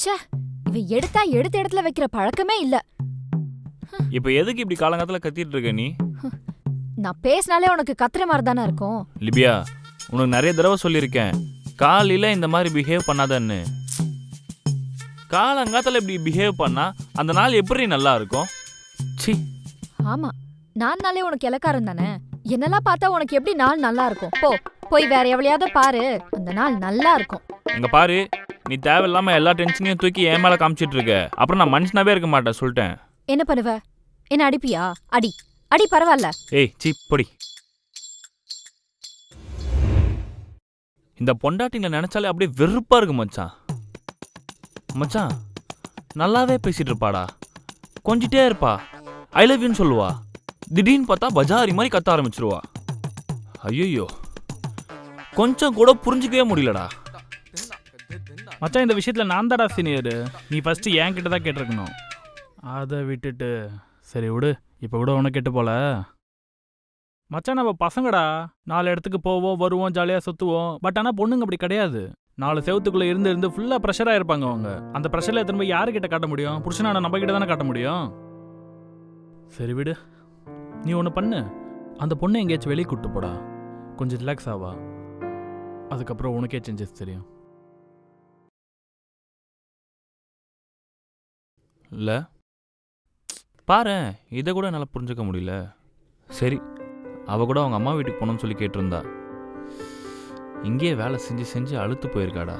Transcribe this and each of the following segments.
ச்சே இவ எடுத்தா எடுத்த இடத்துல வைக்கிற பழக்கமே இல்ல. இப்போ எதுக்கு இப்படி காலங்காலத்தில் கத்திட்டு இருக்க நீ? நான் பேசினாலே உனக்கு கத்துற மாதிரி தானே இருக்கும். லிபியா உனக்கு நிறைய தடவை சொல்லியிருக்கேன். காலையில் இந்த மாதிரி பிஹேவ் பண்ணாதன்னு. காலங்காத்தில் இப்படி பிஹேவ் பண்ணா அந்த நாள் எப்படி நல்லா இருக்கும்? சி ஆமா நான்னாலே உனக்கு இலக்காரம் தானே? என்னெல்லாம் பார்த்தா உனக்கு எப்படி நாள் நல்லா இருக்கும்? போ போய் வேற எவ்வளையாவது பாரு. அந்த நாள் நல்லா இருக்கும். இங்க பாரு நீ தேவையில்லாம எல்லா டென்ஷனையும் தூக்கி என் மேல காமிச்சிட்டு இருக்க அப்புறம் நான் மனுஷனாவே இருக்க மாட்டேன் சொல்லிட்டேன். என்ன பண்ணுவ? என்ன அடிப்பியா? அடி. அடி பரவாயில்ல. ஏய் சீ பொடி. இந்த பொண்டாட்டிங்களை நினைச்சாலே அப்படியே வெறுப்பா இருக்கு மச்சான். மச்சான் நல்லாவே பேசிட்டு இருப்பாடா. கொஞ்சிட்டே இருப்பா. ஐ லவ் யூன்னு சொல்லுவா. திடீர்னு பார்த்தா பஜாரி மாதிரி கத்த ஆரம்பிச்சிருவா. ஐயோ கொஞ்சம் கூட புரிஞ்சுக்கவே முடியலடா. மச்சான் இந்த விஷயத்தில் நான் தாடா சீனியரு நீ ஃபஸ்ட்டு என் கிட்ட தான் கேட்டிருக்கணும். அதை விட்டுட்டு சரி விடு. இப்போ கூட உனக்கு கெட்டு போல. மச்சான் நம்ம பசங்கடா. நாலு இடத்துக்கு போவோம் வருவோம் ஜாலியாக சுற்றுவோம் பட் ஆனால் பொண்ணுங்க அப்படி கிடையாது. நாலு செவத்துக்குள்ளே இருந்து இருந்து ஃபுல்லாக ப்ரெஷராக இருப்பாங்க அவங்க. அந்த ப்ரெஷரில் திரும்ப போய் யாருக்கிட்ட காட்ட முடியும்? புருஷனான நம்ம கிட்ட தானே காட்ட முடியும்? சரி விடு. நீ ஒன்று பண்ணு. அந்த பொண்ணை எங்கேயாச்சும் வெளியே கூப்பிட்டு போடா. கொஞ்சம் ரிலாக்ஸ் ஆவா. அதுக்கப்புறம் உனக்கே சேஞ்சஸ் தெரியும். இல்ல பாரேன் இதை கூட என்னால் புரிஞ்சுக்க முடியல. சரி அவ கூட அவங்க அம்மா வீட்டுக்கு போகணும்னு சொல்லி கேட்டிருந்தா. இங்கேயே வேலை செஞ்சு செஞ்சு அழுத்து போயிருக்காடா.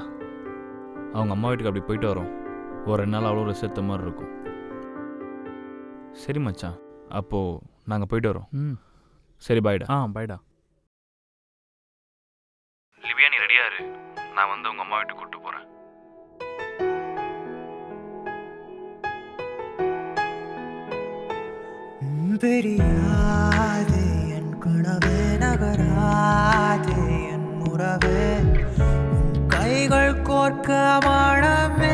அவங்க அம்மா வீட்டுக்கு அப்படி போயிட்டு வரோம். ஒரு ரெண்டு நாள் அவ்வளோ எடுத்த மாதிரி இருக்கும். சரி மச்சான் அப்போ நாங்கள் போயிட்டு வரோம். ம். சரி பாய்டா ஆ பாய்டா லிபியா நீ ரெடியா இரு. நான் வந்து உங்க அம்மா வீட்டுக்கு கூட்டு போறேன். பிரியாதே என் கனவே நகராதே என் உறவே. கைகள் கோர்க்க மனமேங்குதடி.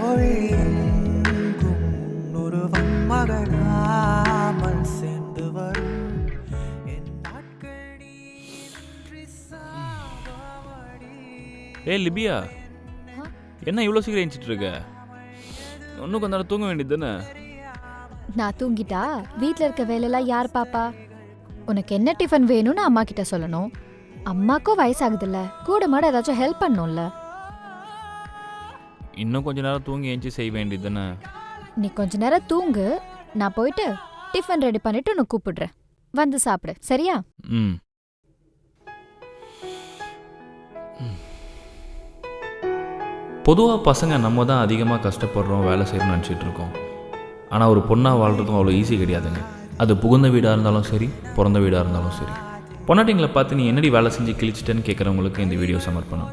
மொழியெங்கும் உன்னுருவம் மகனாமல் சேர்ந்து வரும். என் நாட்கள் சாகவடி. ஏய் லிபியா. என்ன? இவ்வளோ சீக்கிரம் எழுந்திட்டு இருக்க? இன்னும் கொஞ்ச நேரம் தூங்க வேண்டியது தானே? நான் தூங்கிட்டா? வீட்ல இருக்க வேலையெல்லாம் யார் பாப்பா? உனக்கு என்ன டிஃபன் வேணும்னு அம்மா கிட்ட சொல்லணும். அம்மாக்கும் வயசாகுதுல்ல. கூட மாட ஏதாச்சும் ஹெல்ப் பண்ணும்ல. இன்னும் கொஞ்ச நேரம் தூங்கி எழுந்துச்சி செய்ய வேண்டியது தானே? நீ கொஞ்ச நேரம் தூங்கு. நான் போயிட்டு டிஃபன் ரெடி பண்ணிட்டு உன்னை கூப்பிடுறேன். வந்து சாப்பிடு. சரியா? ம். பொதுவாக பசங்க நம்ம தான் அதிகமாக கஷ்டப்படுறோம் வேலை செய்யணும்னு நினச்சிட்டு இருக்கோம். ஆனால் ஒரு பொண்ணாக வாழ்கிறதும் அவ்வளோ ஈஸி கிடையாதுங்க. அது புகுந்த வீடாக இருந்தாலும் சரி பிறந்த வீடாக இருந்தாலும் சரி. பொன்னாட்டிங்களை பார்த்து நீ என்னடி வேலை செஞ்சு கிழிச்சிட்டேன்னு கேட்குறவங்களுக்கு இந்த வீடியோ சமர்ப்பணம்